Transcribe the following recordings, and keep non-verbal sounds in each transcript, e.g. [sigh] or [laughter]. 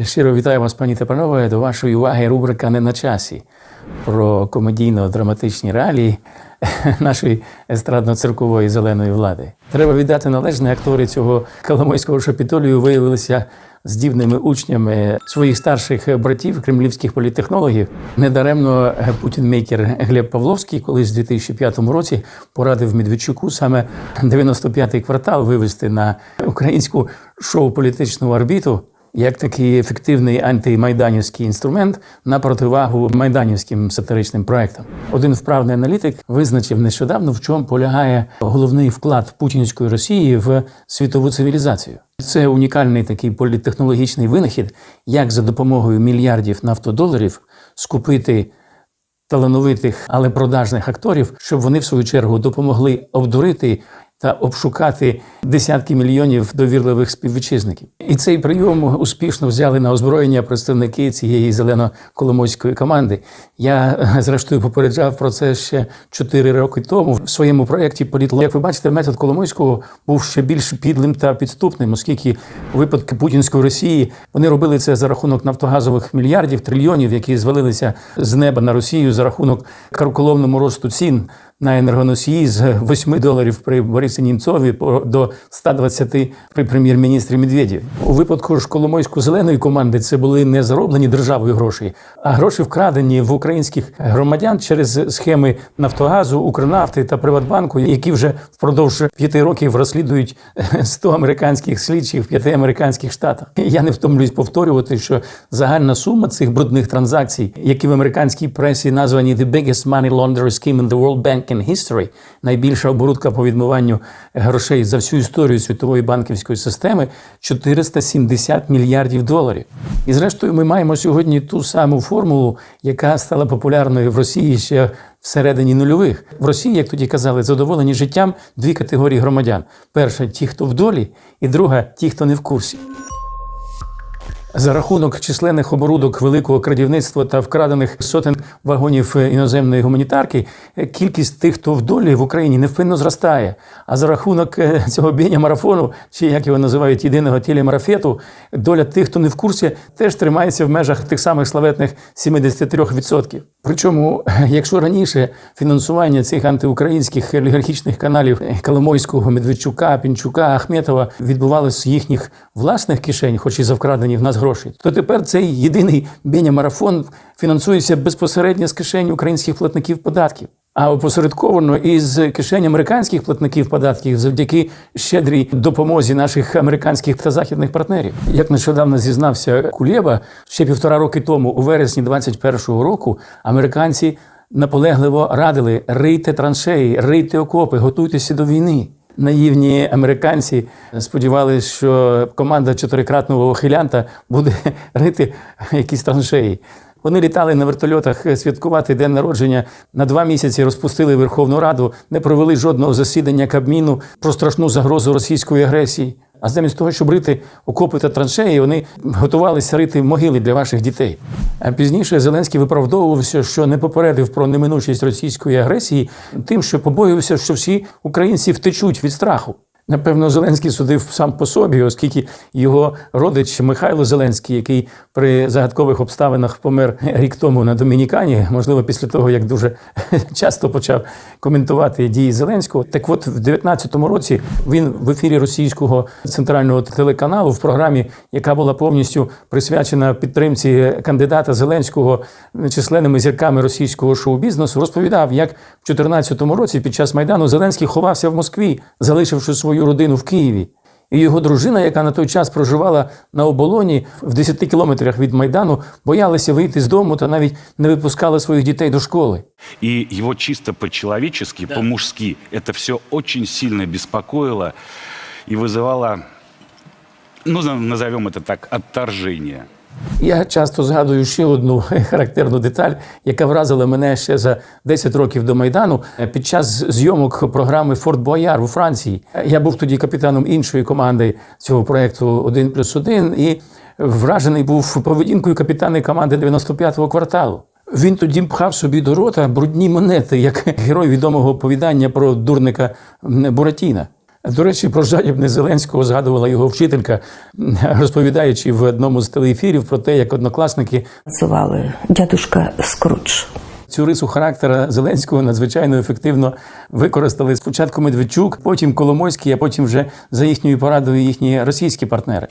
Щиро вітаю вас, пані та панове. До вашої уваги рубрика Не на часі про комедійно-драматичні реалії [laughs] нашої естрадно-циркової зеленої влади. Треба віддати належне актори цього Коломойського шапітолію виявилися здібними учнями своїх старших братів, кремлівських політтехнологів. Недаремно путінмейкер Глеб Павловський, колись у 2005 році порадив Медведчуку саме 95-й квартал вивести на українську шоу-політичну орбіту як такий ефективний антимайданівський інструмент на противагу майданівським сатиричним проектам. Один вправний аналітик визначив нещодавно, в чому полягає головний вклад путінської Росії в світову цивілізацію. Це унікальний такий політтехнологічний винахід, як за допомогою мільярдів нафтодоларів скупити талановитих, але продажних акторів, щоб вони в свою чергу допомогли обдурити та обшукати десятки мільйонів довірливих співвітчизників. І цей прийом успішно взяли на озброєння представники цієї зелено-коломойської команди. Я зрештою попереджав про це ще чотири роки тому в своєму проєкті «Політло». Як ви бачите, метод Коломойського був ще більш підлим та підступним, оскільки у випадку путінської Росії вони робили це за рахунок нафтогазових мільярдів, трильйонів, які звалилися з неба на Росію за рахунок карколомному росту цін на енергоносії з 8 доларів при Борисі Німцові до 120 при прем'єр-міністрі Медведєві. У випадку ж Коломойської зеленої команди це були не зароблені державою гроші, а гроші вкрадені в українських громадян через схеми Нафтогазу, Укрнафти та Приватбанку, які вже впродовж п'яти років розслідують 100 американських слідчих в п'яти американських штатах. Я не втомлююсь повторювати, що загальна сума цих брудних транзакцій, які в американській пресі названі «The biggest money laundering scheme in the World Bank in History», найбільша оборудка по відмиванню грошей за всю історію світової банківської системи 470 мільярдів доларів. І зрештою, ми маємо сьогодні ту саму формулу, яка стала популярною в Росії ще всередині нульових. В Росії, як тоді казали, задоволені життям дві категорії громадян: перша ті, хто в долі, і друга ті, хто не в курсі. За рахунок численних оборудок великого крадівництва та вкрадених сотень вагонів іноземної гуманітарки, кількість тих, хто в долі в Україні невпинно зростає. А за рахунок е, цього біння марафону, чи як його називають єдиного телемарафету, доля тих, хто не в курсі, теж тримається в межах тих самих славетних 73%. Причому, якщо раніше фінансування цих антиукраїнських олігархічних каналів Коломойського, Медведчука, Пінчука, Ахметова відбувалося з їхніх власних кишень, хоч і за вкрадені в нас грошей, то тепер цей єдиний беня-марафон фінансується безпосередньо з кишені українських платників податків. А опосередковано із кишень американських платників податків завдяки щедрій допомозі наших американських та західних партнерів. Як нещодавно зізнався Кулєба, ще півтора роки тому, у вересні 21-го року, американці наполегливо радили рийте траншеї, рийте окопи, готуйтеся до війни. Наївні американці сподівалися, що команда чотирикратного охилянта буде [laughs] рити якісь траншеї. Вони літали на вертольотах святкувати день народження на два місяці. Розпустили Верховну Раду, не провели жодного засідання Кабміну про страшну загрозу російської агресії. А замість того, щоб рити окопи та траншеї, вони готувалися рити могили для ваших дітей. А пізніше Зеленський виправдовувався, що не попередив про неминучість російської агресії, тим, що побоювався, що всі українці втечуть від страху. Напевно, Зеленський судив сам по собі, оскільки його родич Михайло Зеленський, який при загадкових обставинах помер рік тому на Домінікані, можливо, після того, як дуже [laughs] часто почав коментувати дії Зеленського. Так от, в 19-му році він в ефірі російського центрального телеканалу в програмі, яка була повністю присвячена підтримці кандидата Зеленського численними зірками російського шоу-бізнесу, розповідав, як в 14-му році під час майдану Зеленський ховався в Москві, залишивши свою родину в Києві. І його дружина, яка на той час проживала на оболоні в 10 кілометрах від Майдану, боялася вийти з дому та навіть не випускала своїх дітей до школи. И его чисто по-человечески, по-мужски, это все очень сильно беспокоило и вызывало, ну, на- назовем это так, отторжение. Я часто згадую ще одну [laughs] характерну деталь, яка вразила мене ще за 10 років до Майдану під час зйомок програми Форт Бояр у Франції. Я був тоді капітаном іншої команди цього проєкту «Один плюс один» і вражений був поведінкою капітана команди 95-го кварталу. Він тоді пхав собі до рота брудні монети, як [laughs] герой відомого оповідання про дурника Буратіна. До речі, про жадібне Зеленського згадувала його вчителька, розповідаючи в одному з телеефірів про те, як однокласники Називали дядушка Скрудж. цю рису характера Зеленського надзвичайно ефективно використали спочатку Медведчук, потім Коломойський, а потім вже за їхньою порадою їхні російські партнери.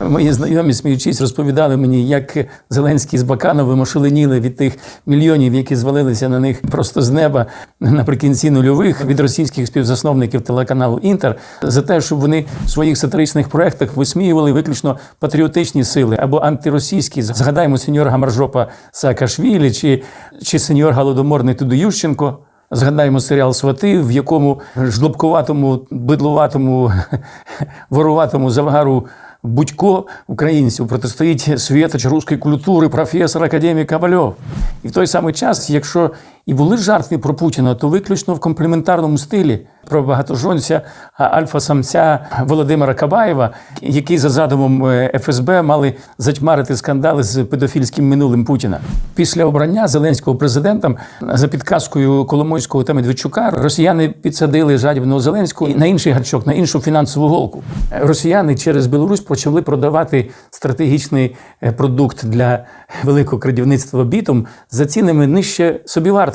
Мої знайомі, сміючись, розповідали мені, як Зеленський з Бакановим ошаленіли від тих мільйонів, які звалилися на них просто з неба наприкінці нульових від російських співзасновників телеканалу Інтер за те, щоб вони в своїх сатиричних проектах висміювали виключно патріотичні сили або антиросійські. Згадаємо сеньор Гамаржопа Саакашвілі чи, чи сеньор Голодоморний Туду Ющенко. Згадаємо серіал Свати, в якому жлобкуватому, бидлуватому, [laughs] воруватому завгару Будько українців протистоїть світоч руської культури професор академік Ковальов. І в той самий час, якщо і були жарти про Путіна, то виключно в компліментарному стилі про багатожонця альфа-самця Володимира Кабаєва, який за задумом е, ФСБ мали затьмарити скандали з педофільським минулим Путіна. Після обрання Зеленського президентом за підказкою Коломойського та Медведчука росіяни підсадили жадібного Зеленського на інший гачок, на іншу фінансову голку. Росіяни через Білорусь почали продавати стратегічний е, продукт для великого крадівництва бітом за цінами нижче собівартості.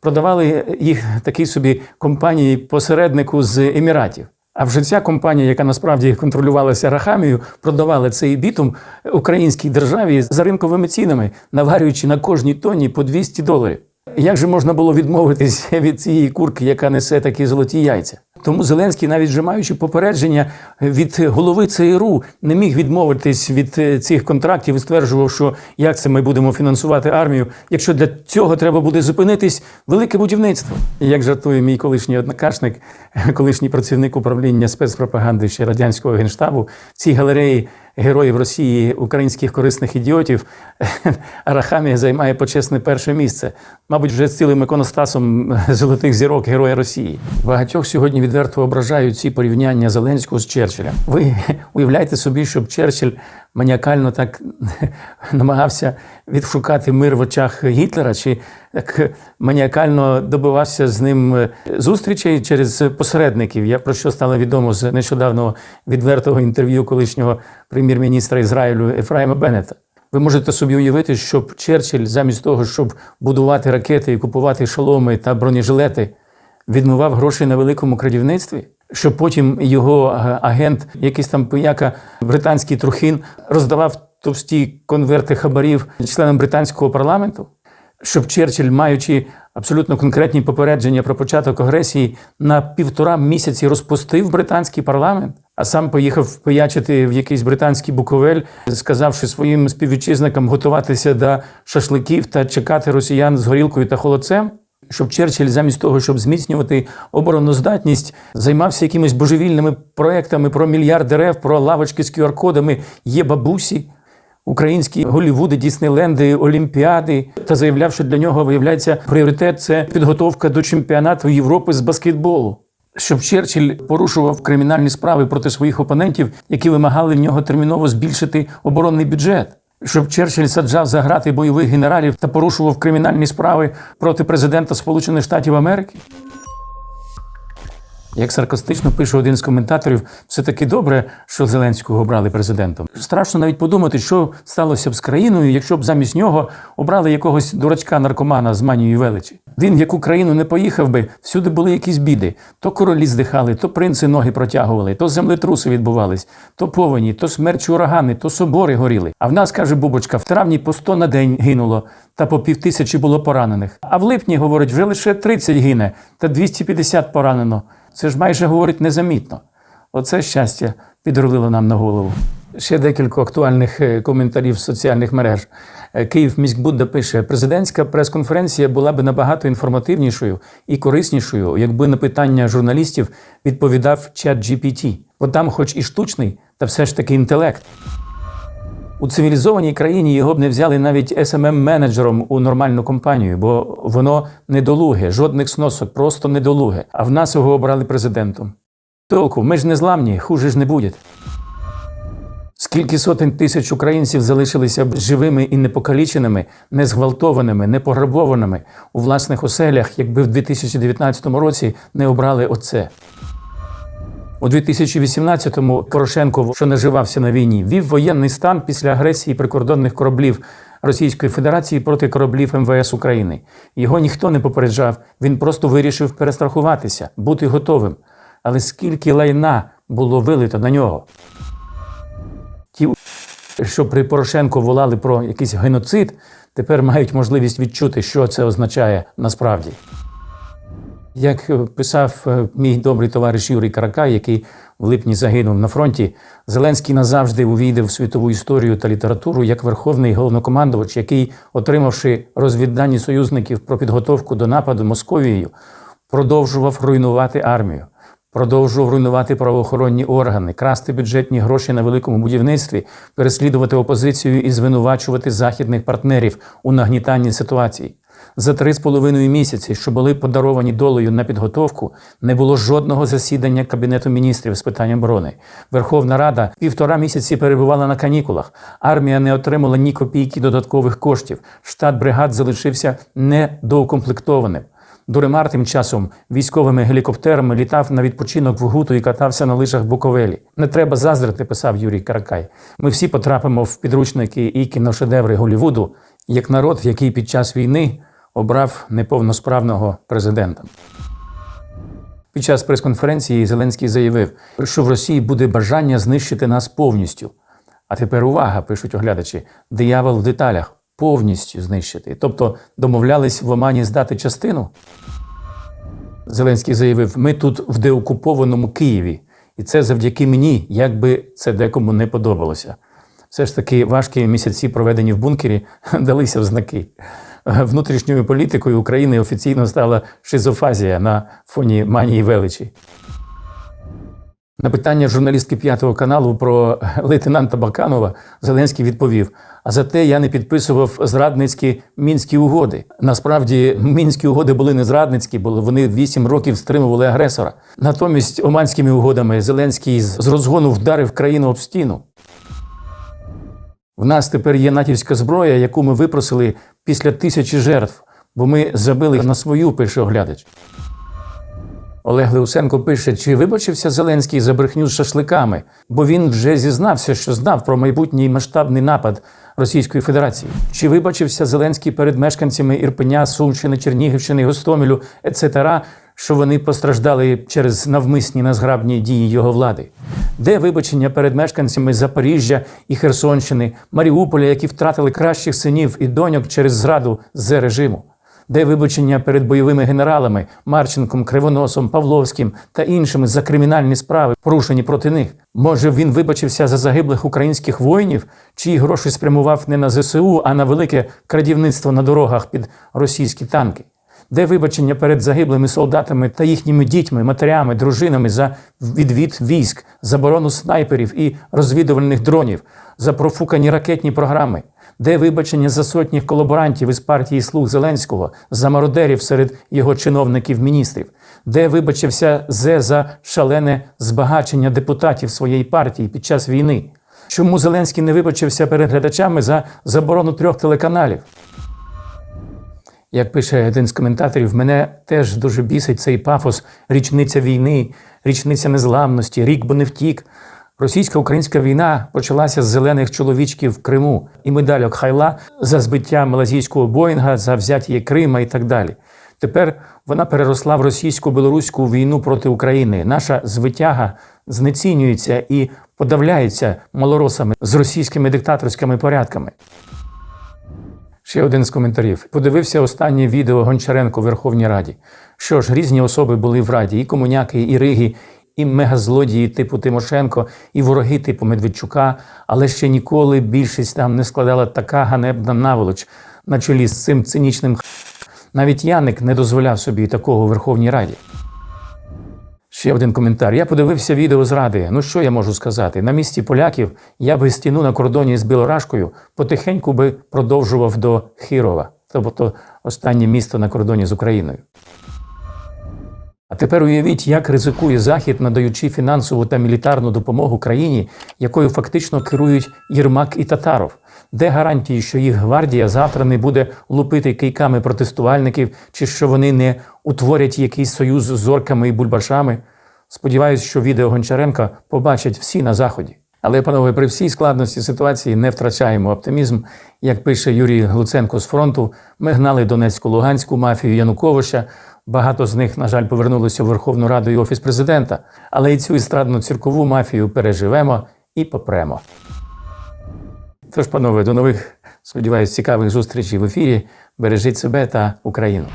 Продавали їх такій собі компанії посереднику з Еміратів. А вже ця компанія, яка насправді контролювалася Рахамією, продавала цей бітум українській державі за ринковими цінами, наварюючи на кожній тоні по 200 доларів. Як же можна було відмовитись від цієї курки, яка несе такі золоті яйця? Тому Зеленський, навіть вже маючи попередження від голови ЦРУ, не міг відмовитись від е, цих контрактів і стверджував, що як це ми будемо фінансувати армію, якщо для цього треба буде зупинитись велике будівництво. І як жартує мій колишній однокашник, [laughs] колишній працівник управління спецпропаганди ще радянського генштабу, в цій галереї героїв Росії, українських корисних ідіотів, [laughs] Арахамія займає почесне перше місце. Мабуть, вже з цілим іконостасом [laughs] золотих зірок Героя Росії. Багатьох сьогодні відверто ображають ці порівняння Зеленського з Черчиллем. Ви [laughs] уявляєте собі, щоб Черчилль маніакально так [laughs] намагався відшукати мир в очах Гітлера, чи так маніакально добивався з ним е, зустрічей через посередників. Я про що стало відомо з нещодавнього відвертого інтерв'ю колишнього прем'єр-міністра Ізраїлю Ефраїма Беннета. Ви можете собі уявити, щоб Черчилль, замість того, щоб будувати ракети і купувати шоломи та бронежилети, відмивав гроші на великому крадівництві, щоб потім його е, агент, якийсь там пияка, британський трухин, роздавав товсті конверти хабарів членам британського парламенту, щоб Черчилль, маючи абсолютно конкретні попередження про початок агресії, на півтора місяці розпустив британський парламент, а сам поїхав пиячити в якийсь британський буковель, сказавши своїм співвітчизникам готуватися до шашликів та чекати росіян з горілкою та холодцем. Щоб Черчилль замість того, щоб зміцнювати обороноздатність, займався якимись божевільними проектами про мільярд дерев, про лавочки з QR-кодами, є бабусі, українські Голівуди, Діснейленди, Олімпіади, та заявляв, що для нього виявляється пріоритет це підготовка до чемпіонату Європи з баскетболу. Щоб Черчилль порушував кримінальні справи проти своїх опонентів, які вимагали в нього терміново збільшити оборонний бюджет. Щоб Черчилль саджав за грати бойових генералів та порушував кримінальні справи проти президента Сполучених Штатів Америки. Як саркастично пише один з коментаторів, все таки добре, що Зеленського обрали президентом. Страшно навіть подумати, що сталося б з країною, якщо б замість нього обрали якогось дурачка наркомана з манією величі. Він в яку країну не поїхав би, всюди були якісь біди. То королі здихали, то принци ноги протягували, то землетруси відбувались, то повені, то смерчі урагани, то собори горіли. А в нас, каже Бубочка, в травні по 100 на день гинуло, та по півтисячі було поранених. А в липні, говорить, вже лише 30 гине, та 250 поранено. Це ж майже говорить незамітно. Оце щастя підрулило нам на голову. Ще декілька актуальних е, коментарів з соціальних мереж. Е, Київ міськбудда пише: президентська прес-конференція була б набагато інформативнішою і кориснішою, якби на питання журналістів відповідав чат GPT. Бо там, хоч і штучний, та все ж таки інтелект. У цивілізованій країні його б не взяли навіть smm менеджером у нормальну компанію, бо воно недолуге, жодних сносок, просто недолуге. А в нас його обрали президентом. Толку, ми ж не зламні, хуже ж не буде. Скільки сотень тисяч українців залишилися б живими і непокаліченими, не зґвалтованими, не пограбованими у власних оселях, якби в 2019 році не обрали оце. У 2018-му Порошенко, що наживався на війні, вів воєнний стан після агресії прикордонних кораблів Російської Федерації проти кораблів МВС України. Його ніхто не попереджав, він просто вирішив перестрахуватися, бути готовим. Але скільки лайна було вилито на нього? Ті, що при Порошенко волали про якийсь геноцид, тепер мають можливість відчути, що це означає насправді. Як е, писав е, мій добрий товариш Юрій Каракай, який в липні загинув на фронті, Зеленський назавжди увійде в світову історію та літературу як верховний головнокомандувач, який, отримавши розвіддані союзників про підготовку до нападу Московією, продовжував руйнувати армію, продовжував руйнувати правоохоронні органи, красти бюджетні гроші на великому будівництві, переслідувати опозицію і звинувачувати західних партнерів у нагнітанні ситуації. За три з половиною місяці, що були подаровані долею на підготовку, не було жодного засідання Кабінету міністрів з питань оборони. Верховна Рада півтора місяці перебувала на канікулах. Армія не отримала ні копійки додаткових коштів. Штат бригад залишився недоукомплектованим. Дуремар тим часом військовими гелікоптерами літав на відпочинок в Гуту і катався на лижах Буковелі. Не треба заздрити, писав Юрій Каракай. Ми всі потрапимо в підручники і кіношедеври Голлівуду, як народ, який під час війни обрав неповносправного президента. Під час прес-конференції Зеленський заявив, що в Росії буде бажання знищити нас повністю. А тепер увага, пишуть оглядачі, диявол в деталях повністю знищити. Тобто домовлялись в Омані здати частину. Зеленський заявив: ми тут в деокупованому Києві, і це завдяки мені, як би це декому не подобалося. Все ж таки важкі місяці, проведені в бункері, [laughs] далися в знаки. Внутрішньою політикою України офіційно стала шизофазія на фоні манії величі. На питання журналістки п'ятого каналу про лейтенанта Баканова Зеленський відповів: а зате я не підписував зрадницькі мінські угоди. Насправді, мінські угоди були не зрадницькі, бо вони вісім років стримували агресора. Натомість, оманськими угодами Зеленський з розгону вдарив країну об стіну. В нас тепер є натівська зброя, яку ми випросили після тисячі жертв, бо ми забили на свою, пише. Олег Леусенко пише, чи вибачився Зеленський за брехню з шашликами, бо він вже зізнався, що знав про майбутній масштабний напад Російської Федерації. Чи вибачився Зеленський перед мешканцями Ірпеня, Сумщини, Чернігівщини, Гостомелю, etc., що вони постраждали через навмисні незграбні дії його влади? Де вибачення перед мешканцями Запоріжжя і Херсонщини, Маріуполя, які втратили кращих синів і доньок через зраду з режиму? Де вибачення перед бойовими генералами Марченком, Кривоносом, Павловським та іншими за кримінальні справи, порушені проти них? Може, він вибачився за загиблих українських воїнів, чиї гроші спрямував не на ЗСУ, а на велике крадівництво на дорогах під російські танки? Де вибачення перед загиблими солдатами та їхніми дітьми, матерями, дружинами за відвід військ, заборону снайперів і розвідувальних дронів, за профукані ракетні програми? Де вибачення за сотні колаборантів із партії слуг Зеленського, за мародерів серед його чиновників-міністрів? Де вибачився Зе за шалене збагачення депутатів своєї партії під час війни? Чому Зеленський не вибачився перед глядачами за заборону трьох телеканалів? Як пише один з коментаторів, мене теж дуже бісить цей пафос річниця війни, річниця незламності, рік, бо не втік. Російсько-українська війна почалася з зелених чоловічків в Криму і медальок Хайла за збиття малазійського Боїнга, за взяття Крима і так далі. Тепер вона переросла в російсько-білоруську війну проти України. Наша звитяга знецінюється і подавляється малоросами з російськими диктаторськими порядками. Ще один з коментарів. Подивився останнє відео Гончаренко в Верховній Раді. Що ж, різні особи були в Раді: і комуняки, і Риги, і мегазлодії типу Тимошенко, і вороги типу Медведчука, але ще ніколи більшість там не складала така ганебна наволоч на чолі з цим цинічним х**. Навіть Яник не дозволяв собі такого у Верховній Раді. Ще один коментар. Я подивився відео з Ради. Ну що я можу сказати? На місці поляків я би стіну на кордоні з Білорашкою потихеньку би продовжував до Хірова, тобто останнє місто на кордоні з Україною. А тепер уявіть, як ризикує Захід, надаючи фінансову та мілітарну допомогу країні, якою фактично керують Єрмак і Татаров. Де гарантії, що їх гвардія завтра не буде лупити кийками протестувальників, чи що вони не утворять якийсь союз з зорками і бульбашами? Сподіваюсь, що відео Гончаренка побачать всі на заході. Але, панове, при всій складності ситуації не втрачаємо оптимізм. Як пише Юрій Глуценко з фронту, ми гнали Донецьку-Луганську мафію Януковича. Багато з них, на жаль, повернулися в Верховну Раду і Офіс президента. Але і цю естрадну циркову мафію переживемо і попремо. Тож, панове, до нових, сподіваюсь, цікавих зустрічей в ефірі. Бережіть себе та Україну.